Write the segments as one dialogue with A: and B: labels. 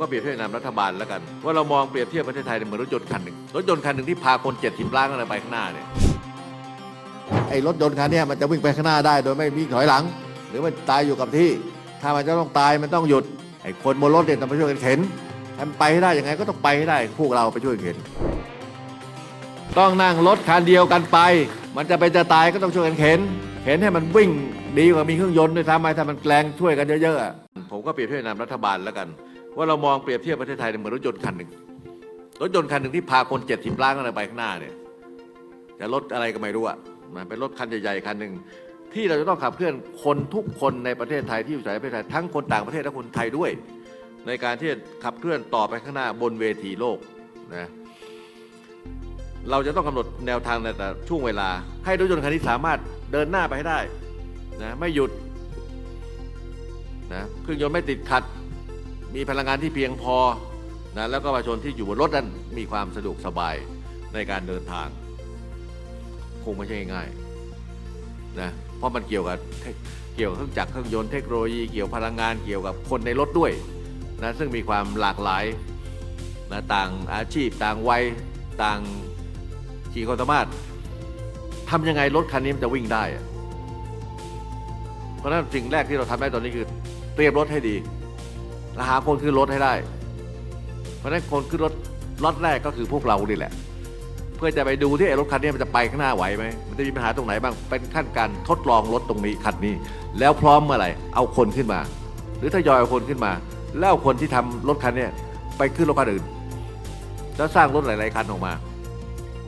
A: ก็เปรียบเทียบนามรัฐบาลแล้วกัน ว่าเรามองเปรียบเทียบประเทศไทยเหมือนรถยนต์คันหนึ่งรถยนต์คันหนึ่งที่พาคนเจ็ดสิบล้านอะไรไปข้างหน้าเนี่ย
B: ไอ้รถยนต์คันเนี้ยมันจะวิ่งไปข้างหน้าได้ โดยไม่มีถอยหลัง หรือมันตายอยู่กับที่ ถ้ามันจะต้องตายมันต้องหยุดไอ้คนบนรถเนี่ยต้องไปช่วยกันเข็นให้มันไปให้ได้ยังไงก็ต้องไปให้ได้ พวกเราไปช่วยกันเข็นต้องนั่งรถคันเดียวกันไป มันจะไปจะตายก็ต้องช่วยกันเข็นเข็นให้มันวิ่งดีกว่ามีเครื่องยนต์ด้วยซ้ำไปถ้ามันแกลงช่วยกันเยอะๆอะผมก็เปรียบเทียบนามรัฐบาลแล้วกัน ว่าเรามองเปรียบเทียบประเทศไทยเหมือนรถยนต์คันหนึ่งรถยนต์คันหนึ่งที่พาคนเจ็ดสิบล้านอะไรไปข้างหน้าเนี่ยแต่รถอะไรก็ไม่รู้อะมันเป็นรถคันใหญ่ๆคันหนึ่งที่เราจะต้องขับเคลื่อนคนทุกคนในประเทศไทยที่อยู่ในประเทศไทยทั้งคนต่างประเทศและคนไทยด้วย ในการที่จะขับเคลื่อนต่อไปข้างหน้าบนเวทีโลกนะเราจะต้องกำหนดแนวทางในแต่ช่วงเวลา ให้รถยนต์คันนี้สามารถเดินหน้าไปให้ได้นะไม่หยุดนะเครื่องยนต์ไม่ติดขัด มีพลังงานที่เพียงพอนะแล้วก็ประชาชนที่อยู่บนรถนั้นมีความสะดวกสบายในการเดินทาง คงไม่ใช่ง่ายนะเพราะมันเกี่ยวกับเกี่ยวกับเครื่องจักรเครื่องยนต์เทคโนโลยีเกี่ยวพลังงานเกี่ยวกับคนในรถด้วยนะซึ่งมีความหลากหลายนะต่างอาชีพต่างวัยต่างขีดความสามารถทำยังไงรถคันนี้มันจะวิ่งได้ เพราะฉะนั้นสิ่งแรกที่เราทำได้ตอนนี้คือเตรียมรถให้ดี และหาคนขึ้นรถให้ได้ เพราะฉะนั้นคนขึ้นรถรถแรกก็คือพวกเรานี่แหละ เพื่อจะไปดูที่ไอ้รถคันนี้มันจะไปข้างหน้าไหวไหมมันจะมีปัญหาตรงไหนบ้างเป็นขั้นการทดลองรถตรงนี้คันนี้ แล้วพร้อมเมื่อไหร่เอาคนขึ้นมา หรือทยอยเอาคนขึ้นมา แล้วคนที่ทำรถคันนี้ไปขึ้นรถคันอื่น แล้วสร้างรถหลาย ๆ คันออกมา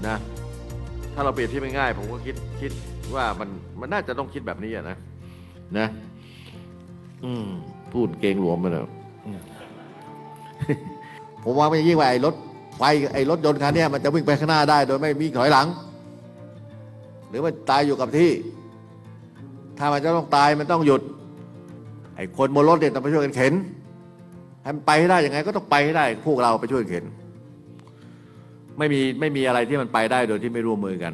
B: นะถ้าเราเปรียบทียบง่าย ผมก็คิดคิดว่ามันมันน่าจะต้องคิดแบบนี้อะนะนะ อืมพูดเกงหลวมไปเลย ผมว่าไม่ยิ่งว่าไอ้รถไฟไอ้รถยนต์คันนี้มันจะวิ่งไปข้างหน้าได้ โดยไม่มีถอยหลัง หรือมันตายอยู่กับที่ ถ้ามันจะต้องตายมันต้องหยุด ไอ้คนบนรถเนี่ยต้องไปช่วยกันเข็นให้มันไปให้ได้ยังไงก็ต้องไปให้ได้ พวกเราไปช่วยกันเข็น ไม่มีไม่มีอะไรที่มันไปได้โดยที่ไม่ร่วมมือกัน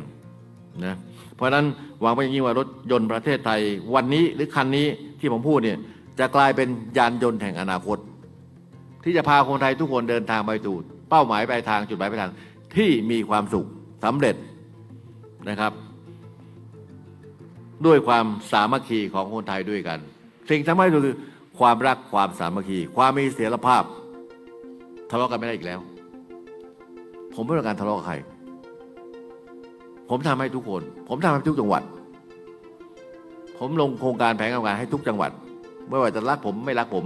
B: นะเพราะฉะนั้นหวังไปอย่างยิ่งว่ารถยนต์ประเทศไทยวันนี้หรือคันนี้ที่ผมพูดเนี่ย จะกลายเป็นยานยนต์แห่งอนาคต ที่จะพาคนไทยทุกคนเดินทางไปสู่เป้าหมายปลายทางจุดหมายปลายทางที่มีความสุขสำเร็จนะครับ ด้วยความสามัคคีของคนไทยด้วยกัน สิ่งสำคัญที่สุดคือความรักความสามัคคี ความมีเสถียรภาพทะเลาะกันไม่ได้อีกแล้ว ผมไม่ต้องการทะเลาะกับใคร ผมทำให้ทุกคน ผมทำให้ทุกจังหวัด ผมลงโครงการแผนงานให้ทุกจังหวัด ไม่ว่าจะรักผมไม่รักผม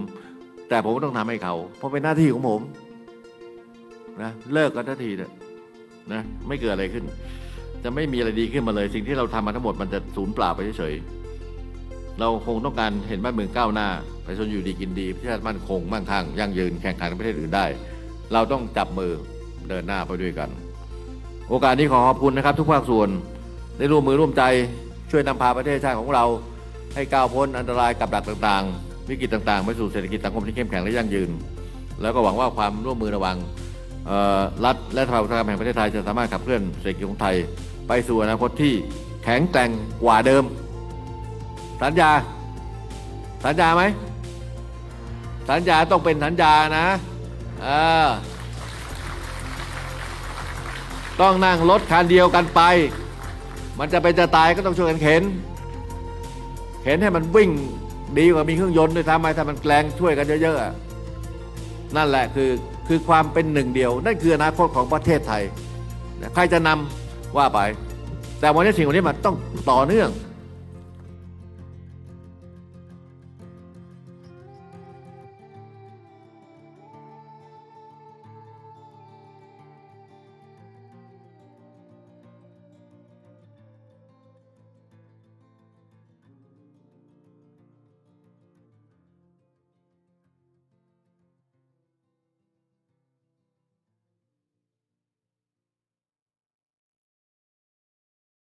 B: แต่ผมก็ต้องทำให้เขา เพราะเป็นหน้าที่ของผมนะเลิกกันทันทีเถอะนะไม่เกิดอะไรขึ้น จะไม่มีอะไรดีขึ้นมาเลย สิ่งที่เราทำมาทั้งหมดมันจะสูญเปล่าไปเฉยๆเราคงต้องการเห็นบ้านเมืองก้าวหน้าประชาชนอยู่ดีกินดีประเทศมั่นคงมั่งคั่งยั่งยืนแข่งขันกับประเทศอื่นได้ เราต้องจับมือเดินหน้าไปด้วยกัน โอกาสนี้ขอขอบคุณนะครับ ทุกภาคส่วนได้ร่วมมือร่วมใจช่วยนำพาประเทศชาติของเรา ให้ก้าวพ้นอันตรายกับดักต่างๆ วิกฤตต่างๆ ไปสู่เศรษฐกิจสังคมที่เข้มแข็งและยั่งยืน แล้วก็หวังว่าความร่วมมือระหว่างรัฐและสภาอุตสาหกรรมแห่งประเทศไทยจะสามารถขับเคลื่อนเศรษฐกิจของไทย ไปสู่อนาคตที่แข็งแกร่งกว่าเดิม สัญญา สัญญาไหม สัญญาต้องเป็นสัญญานะเออต้องนั่งรถคันเดียวกันไป มันจะเป็นจะตายก็ต้องช่วยกันเข็น เห็นให้มันวิ่งดีกว่ามีเครื่องยนต์ด้วยทำไมถ้ามันแกลงช่วยกันเยอะๆนั่นแหละคือคือความเป็นหนึ่งเดียว นั่นคืออนาคตของประเทศไทย ใครจะนำว่าไป แต่วันนี้สิ่งวันนี้มันต้องต่อเนื่อง